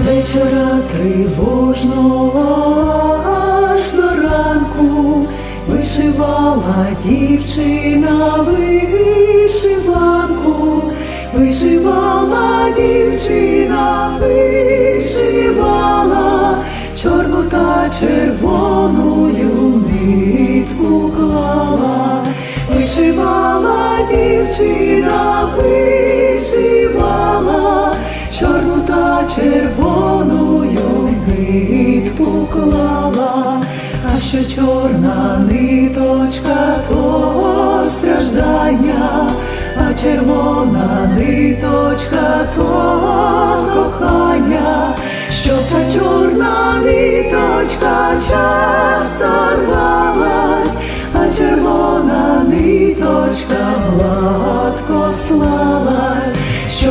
вечора тривожного аж до ранку вишивала дівчина вишиванку, вишивала дівчина, вишивала чорну та червоною нитку клала, вишивала дівчина, вишивала чорну та червоною нитку клала, а що чорна ниточка то страждання, а червона ниточка то кохання, що та чорна ниточка часто рвалась, а червона ниточка гладко слалась,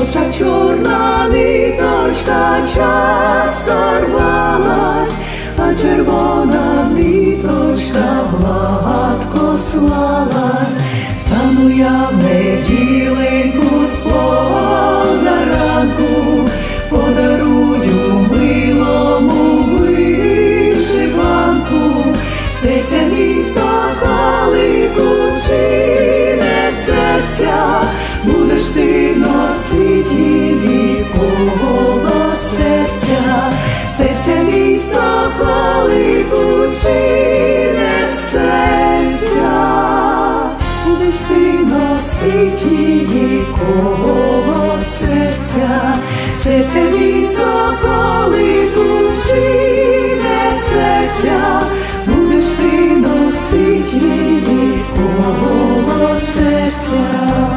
та чорна ниточка часто рвалась, а червона ниточка гладко слалась, стану я в неділеньку соколику, серця, будеш ти носить її коло серця, серця мій соколику, чине серця, будеш ти носить її коло серця.